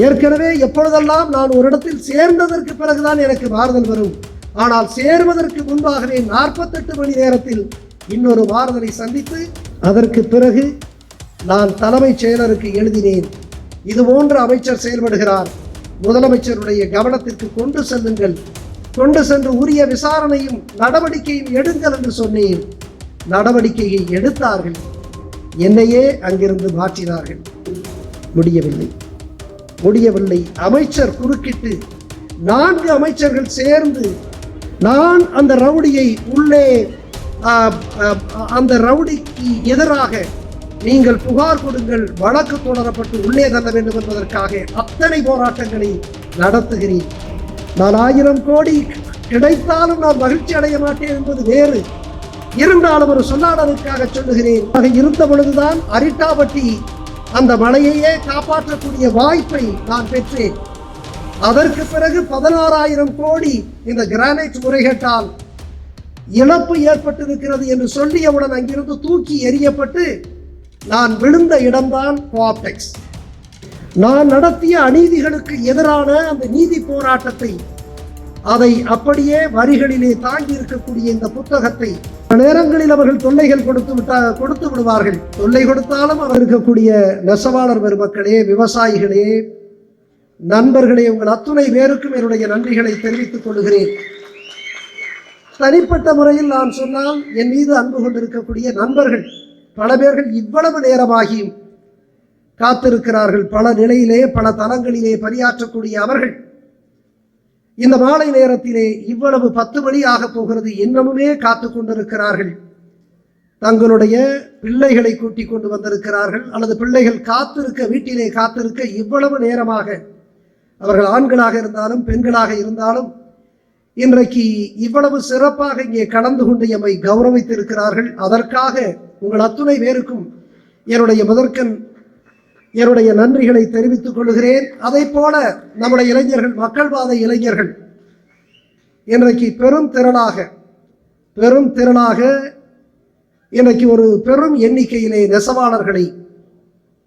ஏற்கனவே எப்பொழுதெல்லாம் நான் ஒரு இடத்தில் சேர்ந்ததற்கு பிறகுதான் எனக்கு மாறுதல் வரும். ஆனால் சேர்வதற்கு முன்பாகவே நாற்பத்தெட்டு மணி நேரத்தில் இன்னொரு மாறுதலை சந்தித்து அதற்கு பிறகு நான் தலைமைச் செயலருக்கு எழுதினேன். இதுபோன்று அமைச்சர் செயல்படுகிறார். முதலமைச்சருடைய கவனத்திற்கு கொண்டு செல்லுங்கள். கொண்டு சென்று உரிய விசாரணையும் நடவடிக்கையும் எடுங்கள் என்று சொன்னேன். நடவடிக்கையை எடுத்தார்கள். என்னையே அங்கிருந்து மாற்றினார்கள். முடியவில்லை. முடியவில்லை. அமைச்சர் குறுக்கிட்டு நான்கு அமைச்சர்கள் சேர்ந்து நான் அந்த ரவுடியை உள்ளே அந்த ரவுடிக்கு எதிராக நீங்கள் புகார் கொடுங்கள் வழக்கு தொடரப்பட்டு உள்ளே தள்ள வேண்டும் என்பதற்காக அத்தனை போராட்டங்களை நடத்துகிறேன். நான் ஆயிரம் கோடி கிடைத்தாலும் நான் மகிழ்ச்சி அடைய மாட்டேன் என்பது வேறு. இருந்தாலும் ஒரு சொல்லாடலுக்காக சொல்லுகிறேன். ஆக இருந்த பொழுதுதான் அரிட்டாபட்டி அந்த மலையையே காப்பாற்றக்கூடிய வாய்ப்பை நான் பெற்றேன். அதற்கு பிறகு பதினாறாயிரம் கோடி இந்த கிரானைட் முறைகேட்டால் இழப்பு ஏற்பட்டிருக்கிறது என்று சொல்லியவுடன் அங்கிருந்து தூக்கி எறியப்பட்டு நான் விழுந்த இடம்தான் கோஆப்டெக்ஸ் நான் நடத்திய அநீதிகளுக்கு எதிரான அந்த நீதி போராட்டத்தை அதை அப்படியே வரிகளிலே தாங்கி இருக்கக்கூடிய இந்த புத்தகத்தை பல நேரங்களில் அவர்கள் தொல்லைகள் கொடுத்து விட்டா கொடுத்து விடுவார்கள். தொல்லை கொடுத்தாலும் அவர் இருக்கக்கூடிய நெசவாளர் பெருமக்களே விவசாயிகளே நண்பர்களே உங்கள் அத்துணை பேருக்கும் என்னுடைய நன்றிகளை தெரிவித்துக் கொள்கிறேன். தனிப்பட்ட முறையில் நான் சொன்னால் என் மீது அன்பு கொண்டிருக்கக்கூடிய நண்பர்கள் பல பேர்கள் இவ்வளவு நேரமாகியும் காத்திருக்கிறார்கள். பல நிலையிலே பல தளங்களிலே பணியாற்றக்கூடிய அவர்கள் இந்த மாலை நேரத்திலே இவ்வளவு பத்து மணி ஆக போகிறது இன்னமுமே காத்து கொண்டிருக்கிறார்கள். தங்களுடைய பிள்ளைகளை கூட்டிக் கொண்டு வந்திருக்கிறார்கள். அல்லது பிள்ளைகள் காத்திருக்க வீட்டிலே காத்திருக்க இவ்வளவு நேரமாக அவர்கள் ஆண்களாக இருந்தாலும் பெண்களாக இருந்தாலும் இன்றைக்கு இவ்வளவு சிறப்பாக இங்கே கலந்து கொண்டு எம்மை கௌரவித்திருக்கிறார்கள். அதற்காக உங்கள் அத்துணை பேருக்கும் என்னுடைய முதற்கண் என்னுடைய நன்றிகளை தெரிவித்துக் கொள்கிறேன். அதை போல நம்முடைய இளைஞர்கள் மக்கள்வாத இளைஞர்கள் இன்றைக்கு பெரும் திரளாக பெரும் திரளாக இன்றைக்கு ஒரு பெரும் எண்ணிக்கையிலே நெசவாளர்களை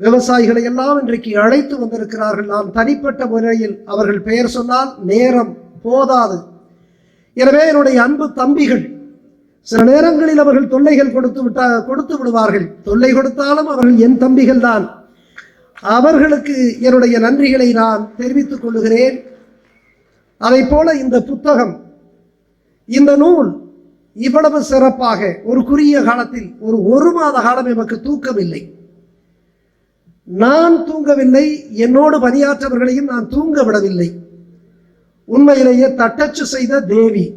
விவசாயிகளை எல்லாம் இன்றைக்கு அழைத்து வந்திருக்கிறார்கள். நான் தனிப்பட்ட முறையில் அவர்கள் பெயர் சொன்னால் நேரம் போதாது. எனவே என்னுடைய அன்பு தம்பிகள் சில நேரங்களில் அவர்கள் தொல்லைகள் கொடுத்து விட்டா கொடுத்து விடுவார்கள். தொல்லை கொடுத்தாலும் அவர்கள் என் தம்பிகள் தான். அவர்களுக்கு என்னுடைய நன்றிகளை நான் தெரிவித்துக் கொள்கிறேன் அதை போல இந்த புத்தகம் இந்த நூல் இவ்வளவு சிறப்பாக ஒரு குறுகிய காலத்தில் ஒரு ஒரு மாத காலம் எமக்கு தூக்கம் இல்லை நான் தூங்கவில்லை என்னோடு பணியாற்றவர்களையும் நான் தூங்க விடவில்லை. உண்மையிலேயே தட்டச்சு செய்த தேவி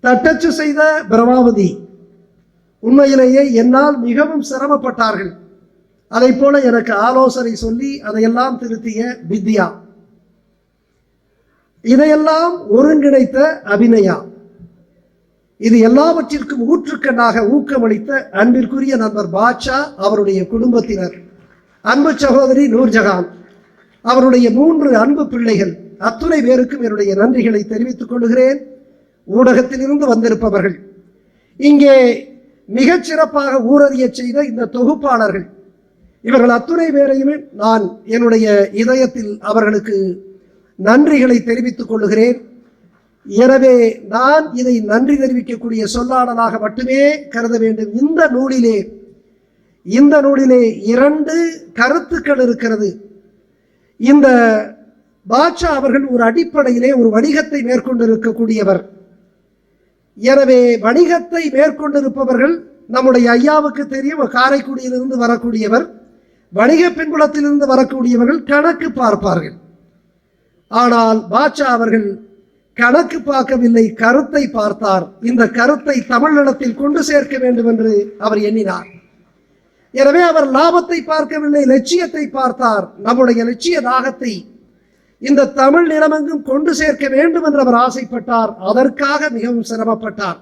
தட்டச்சு செய்த பிரபாவதி உண்மையிலேயே என்னால் மிகவும் சிரமப்பட்டார்கள். அதை போல எனக்கு ஆலோசனை சொல்லி அதையெல்லாம் திருத்திய வித்யா. இதையெல்லாம் ஒருங்கிணைத்த அபிநயா. இது எல்லாவற்றிற்கும் ஊற்றுக்கண்ணாக ஊக்கமளித்த அன்பிற்குரிய நண்பர் பாட்ஷா அவருடைய குடும்பத்தினர். அன்பு சகோதரி நூர்ஜஹான் அவருடைய மூன்று அன்பு பிள்ளைகள். அத்துணை பேருக்கும் என்னுடைய நன்றிகளை தெரிவித்துக் கொள்கிறேன். ஊடகத்திலிருந்து வந்திருப்பவர்கள். இங்கே மிகச் சிறப்பாக ஊரறியச் செய்த இந்த தொகுப்பாளர்கள். இவர்கள் அத்துணை பேரையுமே நான் என்னுடைய இதயத்தில் அவர்களுக்கு நன்றிகளை தெரிவித்துக் கொள்கிறேன் எனவே நான் இதை நன்றி தெரிவிக்கக்கூடிய சொல்லாடலாக மட்டுமே கருத வேண்டும். இந்த நூலிலே இந்த நூலிலே இரண்டு கருத்துக்கள் இருக்கிறது. இந்த பாட்சா அவர்கள் ஒரு அடிப்படையிலே ஒரு வணிகத்தை மேற்கொண்டிருக்கக்கூடியவர். எனவே வணிகத்தை மேற்கொண்டிருப்பவர்கள் நம்முடைய ஐயாவுக்கு தெரியும் காரைக்குடியிலிருந்து வரக்கூடியவர். வணிக பின்புலத்திலிருந்து வரக்கூடியவர்கள் கணக்கு பார்ப்பார்கள். ஆனால் பாட்சா அவர்கள் கணக்கு பார்க்கவில்லை கருத்தை பார்த்தார். இந்த கருத்தை தமிழ்நிலத்தில் கொண்டு சேர்க்க வேண்டும் என்று அவர் எண்ணினார். எனவே அவர் லாபத்தை பார்க்கவில்லை லட்சியத்தை பார்த்தார். நம்முடைய லட்சிய தாகத்தை இந்த தமிழ் நிலமெங்கும் கொண்டு சேர்க்க வேண்டும் என்று அவர் ஆசைப்பட்டார். அதற்காக மிகவும் சிரமப்பட்டார்.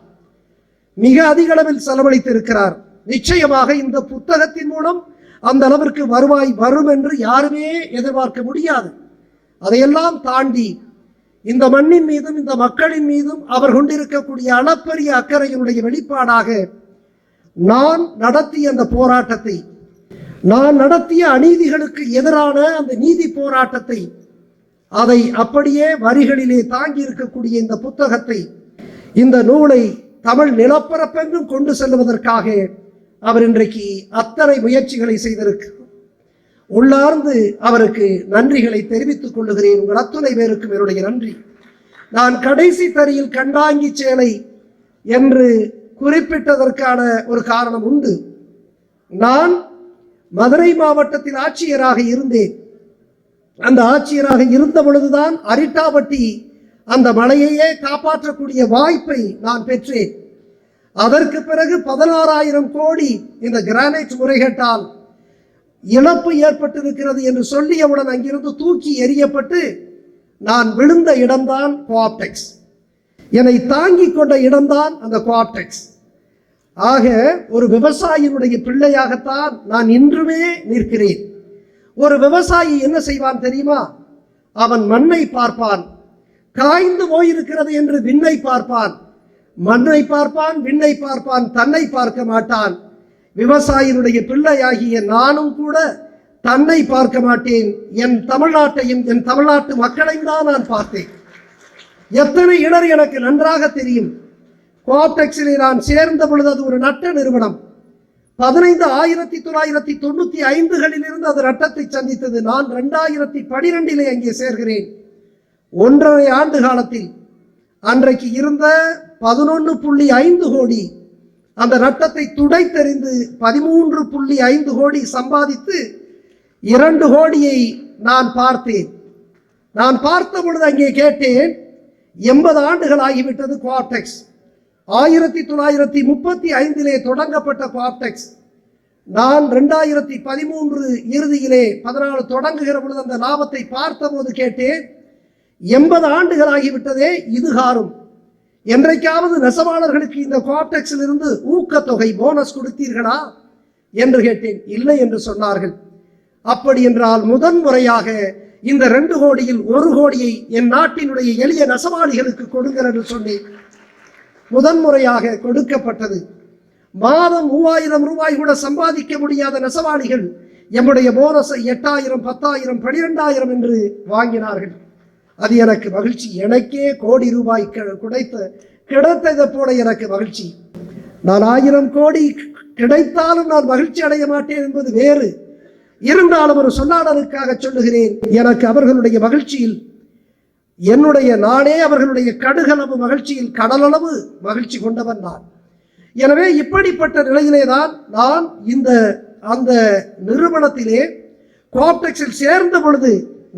மிக அதிக அளவில் செலவழித்திருக்கிறார். நிச்சயமாக இந்த புத்தகத்தின் மூலம் அந்த அளவிற்கு வருவாய் வரும் என்று யாருமே எதிர்பார்க்க முடியாது. அதையெல்லாம் தாண்டி இந்த மண்ணின் மீதும் இந்த மக்களின் மீதும் அவர் கொண்டிருக்கக்கூடிய அளப்பரிய அக்கறையினுடைய வெளிப்பாடாக நான் நடத்திய அந்த போராட்டத்தை நான் நடத்திய அநீதிகளுக்கு எதிரான அந்த நீதி போராட்டத்தை அதை அப்படியே வரிகளிலே தாங்கி இருக்கக்கூடிய இந்த புத்தகத்தை இந்த நூலை தமிழ் நிலப்பரப்பெங்கும் கொண்டு செல்வதற்காக அவர் இன்றைக்கு அத்தனை முயற்சிகளை செய்திருக்கிறார். உள்ளார்ந்து அவருக்கு நன்றிகளை தெரிவித்துக் கொள்ளுகிறேன். உங்கள் அத்துணை பேருக்கும் என்னுடைய நன்றி. நான் கடைசி தரியில் கண்டாங்கி சேலை என்று குறிப்பிட்டதற்கான ஒரு காரணம் உண்டு. நான் மதுரை மாவட்டத்தில் ஆட்சியராக இருந்தேன். அந்த ஆட்சியராக இருந்த பொழுதுதான் அரிட்டாபட்டி அந்த மலையையே காப்பாற்றக்கூடிய வாய்ப்பை நான் பெற்றேன். அதற்கு பிறகு பதினாறாயிரம் கோடி இந்த கிரானைட் முறைகேட்டால் இழப்பு ஏற்பட்டிருக்கிறது என்று சொல்லியவுடன் அங்கிருந்து தூக்கி எறியப்பட்டு நான் விழுந்த இடம்தான் கோஆப்டெக்ஸ் என்னை தாங்கிக் கொண்ட இடம்தான் அந்த கோஆப்டெக்ஸ் ஆக ஒரு விவசாயியினுடைய பிள்ளையாகத்தான் நான் இன்றுமே நிற்கிறேன். ஒரு விவசாயி என்ன செய்வான் தெரியுமா? அவன் மண்ணை பார்ப்பான். காய்ந்து போயிருக்கிறது என்று விண்ணை பார்ப்பான். மண்ணை பார்ப்பான் விண்ணை பார்ப்பான் தன்னை பார்க்க மாட்டான். விவசாயினுடைய பிள்ளையாகிய நானும் கூட தன்னை பார்க்க மாட்டேன். என் தமிழ்நாட்டையும் என் தமிழ்நாட்டு மக்களையும் தான் நான் பார்த்தேன். எத்தனை இடர் எனக்கு நன்றாக தெரியும். கோஆப்டெக்ஸில் நான் சேர்ந்த பொழுது அது ஒரு நட்ட நிறுவனம். பதினைந்து ஆயிரத்தி தொள்ளாயிரத்தி தொண்ணூத்தி ஐந்துகளில் இருந்து அது நட்டத்தை சந்தித்தது. நான் ரெண்டாயிரத்தி பனிரெண்டிலே அங்கே சேர்கிறேன். ஒன்றரை ஆண்டு காலத்தில் அன்றைக்கு இருந்த பதினொன்று புள்ளி ஐந்து கோடி அந்த நட்டத்தை துடைத்தெறிந்து பதிமூன்று புள்ளி ஐந்து கோடி சம்பாதித்து இரண்டு கோடியை நான் பார்த்தேன். நான் பார்த்த பொழுது அங்கே கேட்டேன் எண்பது ஆண்டுகள் ஆகிவிட்டது குவாப்டெக்ஸ் ஆயிரத்தி தொள்ளாயிரத்தி முப்பத்தி ஐந்திலே தொடங்கப்பட்ட குவாப்டெக்ஸ் நான் ரெண்டாயிரத்தி பதிமூன்று இறுதியிலே பதினாலு தொடங்குகிற பொழுது அந்த லாபத்தை பார்த்தபோது கேட்டேன் எண்பது ஆண்டுகள் ஆகிவிட்டதே இது என்றைக்காவது நெசவாளர்களுக்கு இந்த கோஆப்டெக்ஸில் இருந்து ஊக்கத்தொகை போனஸ் கொடுத்தீர்களா? என்று கேட்டேன். இல்லை என்று சொன்னார்கள். அப்படி என்றால் முதன் முறையாக இந்த ரெண்டு கோடியில் ஒரு கோடியை என் நாட்டினுடைய எளிய நெசவாளிகளுக்கு கொடுங்கள் என்று சொன்னேன். முதன்முறையாக கொடுக்கப்பட்டது. மாதம் மூவாயிரம் ரூபாய் கூட சம்பாதிக்க முடியாத நெசவாளிகள் எம்முடைய போனஸை எட்டாயிரம் பத்தாயிரம் பனிரெண்டாயிரம் என்று வாங்கினார்கள். அது எனக்கு மகிழ்ச்சி. எனக்கே கோடி ரூபாய் கிடைத்த கிடைத்ததை போல எனக்கு மகிழ்ச்சி. நான் ஆயிரம் கோடி கிடைத்தாலும் நான் மகிழ்ச்சி அடைய மாட்டேன் என்பது வேறு. இருந்தாலும் ஒரு சொல்லாடலுக்காக சொல்லுகிறேன் எனக்கு அவர்களுடைய மகிழ்ச்சியில் என்னுடைய நானே அவர்களுடைய கடுகளவு மகிழ்ச்சியில் கடலளவு மகிழ்ச்சி கொண்டவன் நான். எனவே இப்படிப்பட்ட நிலையிலே தான் நான் இந்த அந்த நிறுவனத்திலே கோப்டெக்ஸில் சேர்ந்த பொழுது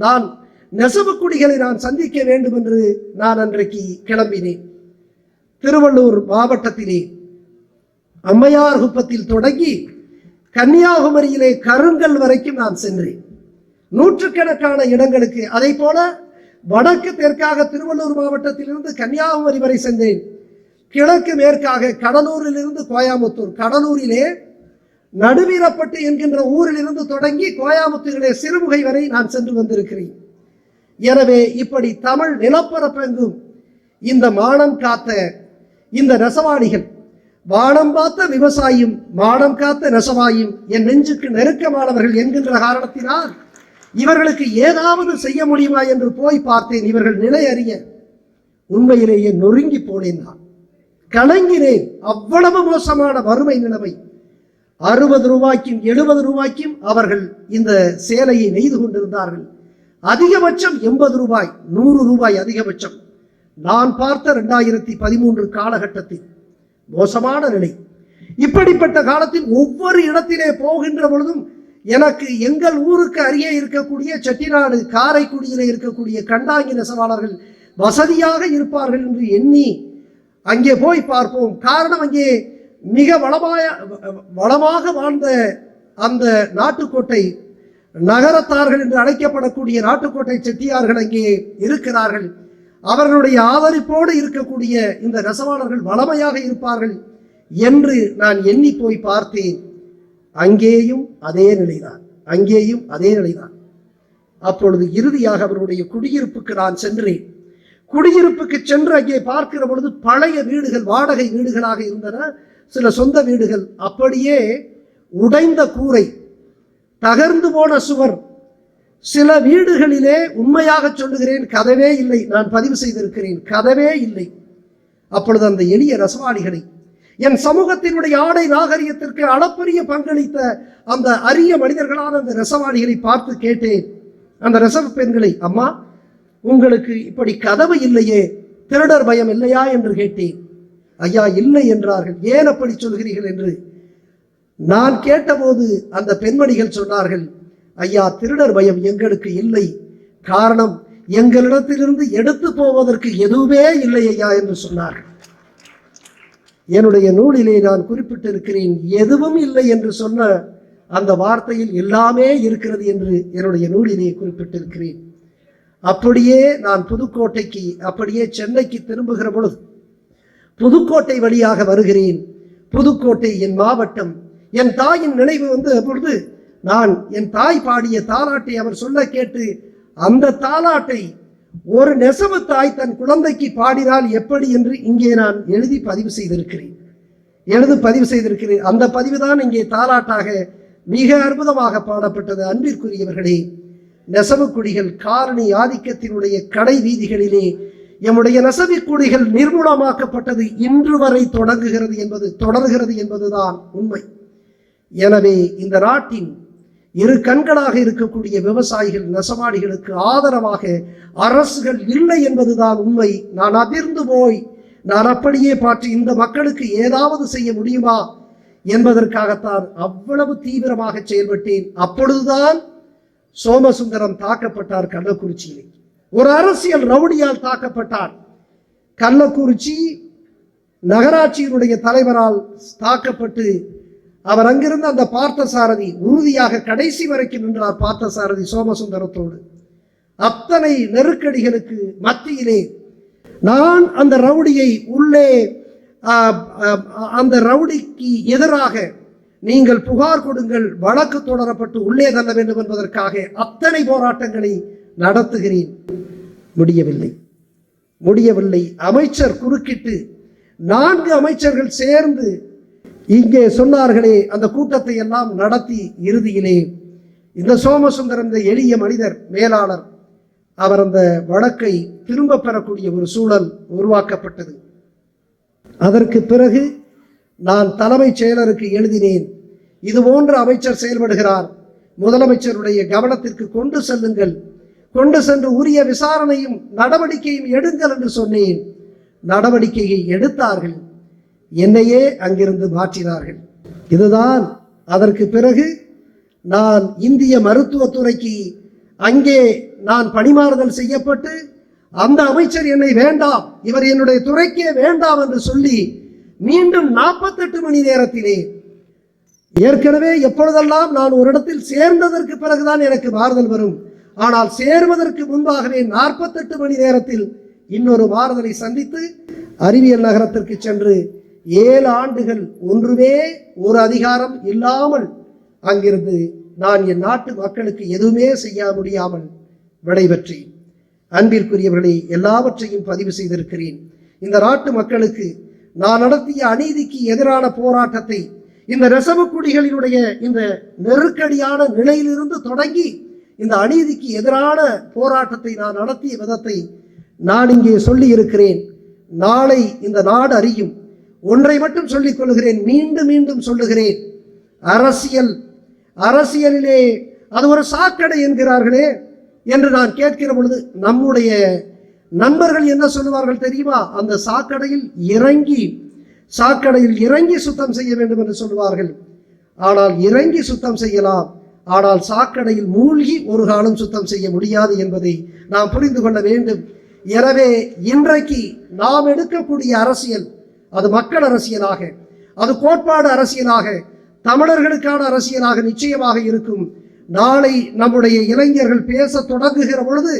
நான் நெசவுக்குடிகளை நான் சந்திக்க வேண்டும் என்று நான் அன்றைக்கு கிளம்பினேன். திருவள்ளூர் மாவட்டத்திலே அம்மையார் குப்பத்தில் தொடங்கி கன்னியாகுமரியிலே கருங்கல் வரைக்கும் நான் சென்றேன். நூற்றுக்கணக்கான இடங்களுக்கு அதை போல வடக்கு தெற்காக திருவள்ளூர் மாவட்டத்திலிருந்து கன்னியாகுமரி வரை சென்றேன். கிழக்கு மேற்காக கடலூரிலிருந்து கோயாமுத்தூர் கடலூரிலே நடுவீரப்பட்டு என்கின்ற ஊரிலிருந்து தொடங்கி கோயாமுத்தூரிலே சிறுமுகை வரை நான் சென்று வந்திருக்கிறேன். எனவே இப்படி தமிழ் நிலப்பரப்பெங்கும் இந்த மானம் காத்த இந்த நெசவாளிகள் வானம் பார்த்த விவசாயியும் மானம் காத்த நெசவாயும் என் நெஞ்சுக்கு நெருக்கமானவர்கள் என்கின்ற காரணத்தினால் இவர்களுக்கு ஏதாவது செய்ய முடியுமா என்று போய் பார்த்தேன். இவர்கள் நிலை அறிய உண்மையிலேயே நொறுங்கி போனேன் நான். கலங்கினேன். அவ்வளவு மோசமான வறுமை நிலைமை. அறுபது ரூபாய்க்கும் எழுபது ரூபாய்க்கும் அவர்கள் இந்த சேலையை நெய்து கொண்டிருந்தார்கள். அதிகபட்சம் எண்பது ரூபாய் நூறு ரூபாய் அதிகபட்சம். நான் பார்த்த ரெண்டாயிரத்தி பதிமூன்று காலகட்டத்தில் மோசமான நிலை. இப்படிப்பட்ட காலத்தில் ஒவ்வொரு இடத்திலே போகின்ற பொழுதும் எனக்கு எங்கள் ஊருக்கு அருகே இருக்கக்கூடிய செட்டிநாடு காரைக்குடியிலே இருக்கக்கூடிய கண்டாங்கி நெசவாளர்கள் வசதியாக இருப்பார்கள் என்று எண்ணி அங்கே போய் பார்ப்போம். காரணம் அங்கே மிக வளமாய வளமாக வாழ்ந்த அந்த நாட்டுக்கோட்டை நகரத்தார்கள் என்று அழைக்கப்படக்கூடிய நாட்டுக்கோட்டை செட்டியார்கள் அங்கே இருக்கிறார்கள். அவர்களுடைய ஆதரிப்போடு இருக்கக்கூடிய இந்த நெசவாளர்கள் வளமையாக இருப்பார்கள் என்று நான் எண்ணி போய் பார்த்தேன். அங்கேயும் அதே நிலைதான். அங்கேயும் அதே நிலைதான். அப்பொழுது இறுதியாக அவருடைய குடியிருப்புக்கு நான் சென்றேன். குடியிருப்புக்கு சென்று அங்கே பார்க்கிற பொழுது பழைய வீடுகள் வாடகை வீடுகளாக இருந்தன. சில சொந்த வீடுகள். அப்படியே உடைந்த கூரை தகர்ந்து போன சுவர். சில வீடுகளிலே உண்மையாக சொல்லுகிறேன் கதவே இல்லை. நான் பதிவு செய்திருக்கிறேன் கதவே இல்லை. அப்பொழுது அந்த எளிய ரசவாளிகளை என் சமூகத்தினுடைய ஆடை நாகரிகத்திற்கு அளப்பரிய பங்களித்த அந்த அரிய மனிதர்களான அந்த ரசவாளிகளை பார்த்து கேட்டேன். அந்த ரசவ பெண்களை அம்மா உங்களுக்கு இப்படி கதவு இல்லையே திருடர் பயம் இல்லையா? என்று கேட்டேன். ஐயா இல்லை என்றார்கள். ஏன் அப்படி சொல்கிறீர்கள்? என்று நான் கேட்டபோது அந்த பெண்மணிகள் சொன்னார்கள் ஐயா திருடர் பயம் எங்களுக்கு இல்லை. காரணம் எங்களிடத்திலிருந்து எடுத்து போவதற்கு எதுவுமே இல்லை ஐயா என்று சொன்னார்கள். என்னுடைய நூலிலே நான் குறிப்பிட்டிருக்கிறேன் எதுவும் இல்லை என்று சொன்ன அந்த வார்த்தையில் எல்லாமே இருக்கிறது என்று என்னுடைய நூலிலே குறிப்பிட்டிருக்கிறேன். அப்படியே நான் புதுக்கோட்டைக்கு அப்படியே சென்னைக்கு திரும்புகிற பொழுது புதுக்கோட்டை வழியாக வருகிறேன். புதுக்கோட்டை என் மாவட்டம் என் தாயின் நினைவு வந்து பொழுது நான் என் தாய் பாடிய தாலாட்டை அவர் சொல்ல கேட்டு அந்த தாலாட்டை ஒரு நெசவு தாய் தன் குழந்தைக்கு பாடினால் எப்படி என்று இங்கே நான் எழுதி பதிவு செய்திருக்கிறேன். எழுதி பதிவு செய்திருக்கிறேன். அந்த பதிவு தான் இங்கே தாலாட்டாக மிக அற்புதமாக பாடப்பட்டது. அன்பிற்குரியவர்களே நெசவு குடிகள் காரணி ஆதிக்கத்தினுடைய கடை வீதிகளிலே எம்முடைய நெசவு குடிகள் நிர்மூலமாக்கப்பட்டது இன்று வரை தொடங்குகிறது என்பது தொடர்கிறது என்பதுதான் உண்மை. எனவே இந்த நாட்டின் இரு கண்களாக இருக்கக்கூடிய விவசாயிகள் நெசவாளிகளுக்கு ஆதரவாக அரசுகள் இல்லை என்பதுதான் உண்மை. நான் அதிர்ந்து போய் நான் அப்படியே பார்த்து இந்த மக்களுக்கு ஏதாவது செய்ய முடியுமா என்பதற்காகத்தான் அவ்வளவு தீவிரமாக செயல்பட்டேன். அப்பொழுதுதான் சோமசுந்தரம் தாக்கப்பட்டார் கள்ளக்குறிச்சியிலே. ஒரு அரசியல் ரவுடியால் தாக்கப்பட்டார். கள்ளக்குறிச்சி நகராட்சியினுடைய தலைவரால் தாக்கப்பட்டு அவர் அங்கிருந்து அந்த பார்த்தசாரதி உறுதியாக கடைசி வரைக்கும் நின்றார் பார்த்தசாரதி சோமசுந்தரத்தோடு. அத்தனை நெருக்கடிகளுக்கு மத்தியிலே நான் அந்த ரவுடியை உள்ளே அந்த ரவுடிக்கு எதிராக நீங்கள் புகார் கொடுங்கள் வழக்கு தொடரப்பட்டு உள்ளே தள்ள வேண்டும் என்பதற்காக அத்தனை போராட்டங்களை நடத்துகிறேன். முடியவில்லை. முடியவில்லை. அமைச்சர் குறுக்கிட்டு நான்கு அமைச்சர்கள் சேர்ந்து இங்கே சொன்னார்களே அந்த கூட்டத்தை எல்லாம் நடத்தி இறுதியிலே இந்த சோமசுந்தரம் இந்த எளிய மனிதர் மேலாளர் அவர் அந்த வழக்கை திரும்ப பெறக்கூடிய ஒரு சூழல் உருவாக்கப்பட்டது. அதற்கு பிறகு நான் தலைமைச் செயலருக்கு எழுதினேன் இது போன்ற அமைச்சர் செயல்படுகிறார் முதலமைச்சருடைய கவனத்திற்கு கொண்டு செல்லுங்கள் கொண்டு சென்று உரிய விசாரணையும் நடவடிக்கையும் எடுங்கள் என்று சொன்னேன். நடவடிக்கையை எடுத்தார்கள். என்னையே அங்கிருந்து மாற்றினார்கள். இதுதான் அதற்கு பிறகு நான் இந்திய மருத்துவத்துறைக்கு அங்கே நான் பணிமாறுதல் செய்யப்பட்டு அந்த அமைச்சர் என்னை வேண்டாம் இவர் என்னுடைய துறைக்கே வேண்டாம் என்று சொல்லி மீண்டும் நாற்பத்தெட்டு மணி நேரத்திலே ஏற்கனவே எப்பொழுதெல்லாம் நான் ஒரு இடத்தில் சேர்ந்ததற்கு பிறகுதான் எனக்கு மாறுதல் வரும் ஆனால் சேருவதற்கு முன்பாகவே நாற்பத்தெட்டு மணி நேரத்தில் இன்னொரு மாறுதலை சந்தித்து அறிவியல் நகரத்திற்கு சென்று ஏழு ஆண்டுகள் ஒன்றுமே ஒரு அதிகாரம் இல்லாமல் அங்கிருந்து நான் என் நாட்டு மக்களுக்கு எதுவுமே செய்ய முடியாமல் விடைபெற்றேன். அன்பிற்குரியவர்களை எல்லாவற்றையும் பதிவு செய்திருக்கிறேன். இந்த நாட்டு மக்களுக்கு நான் நடத்திய அநீதிக்கு எதிரான போராட்டத்தை இந்த நெசவு குடிகளினுடைய இந்த நெருக்கடியான நிலையிலிருந்து தொடங்கி இந்த அநீதிக்கு எதிரான போராட்டத்தை நான் நடத்திய விதத்தை நான் இங்கே சொல்லி இருக்கிறேன் நாளை இந்த நாடு அறியும். ஒன்றை மட்டும் சொல்லிக் கொள்கிறேன் மீண்டும் மீண்டும் சொல்லுகிறேன். அரசியல் அரசியலிலே அது ஒரு சாக்கடை என்கிறார்களே என்று நான் கேட்கிற பொழுது நம்முடைய நண்பர்கள் என்ன சொல்லுவார்கள் தெரியுமா? அந்த சாக்கடையில் இறங்கி சாக்கடையில் இறங்கி சுத்தம் செய்ய வேண்டும் என்று சொல்லுவார்கள். ஆனால் இறங்கி சுத்தம் செய்யலாம். ஆனால் சாக்கடையில் மூழ்கி ஒரு காலம் சுத்தம் செய்ய முடியாது என்பதை நாம் புரிந்து கொள்ள வேண்டும். எனவே இன்றைக்கு நாம் எடுக்கக்கூடிய அரசியல் அது மக்கள் அரசியலாக அது கோட்பாடு அரசியலாக தமிழர்களுக்கான அரசியலாக நிச்சயமாக இருக்கும். நாளை நம்முடைய இளைஞர்கள் பேச தொடங்குகிற பொழுது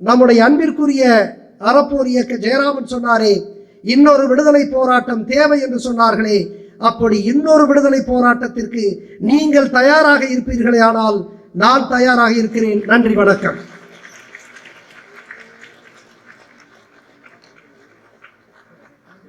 நம்முடைய அன்பிற்குரிய அறப்போர் இயக்க ஜெயராமன் சொன்னாரே இன்னொரு விடுதலை போராட்டம் தேவை என்று சொன்னார்களே அப்படி இன்னொரு விடுதலை போராட்டத்திற்கு நீங்கள் தயாராக இருப்பீர்களே ஆனால் நான் தயாராக இருக்கிறேன். நன்றி வணக்கம்.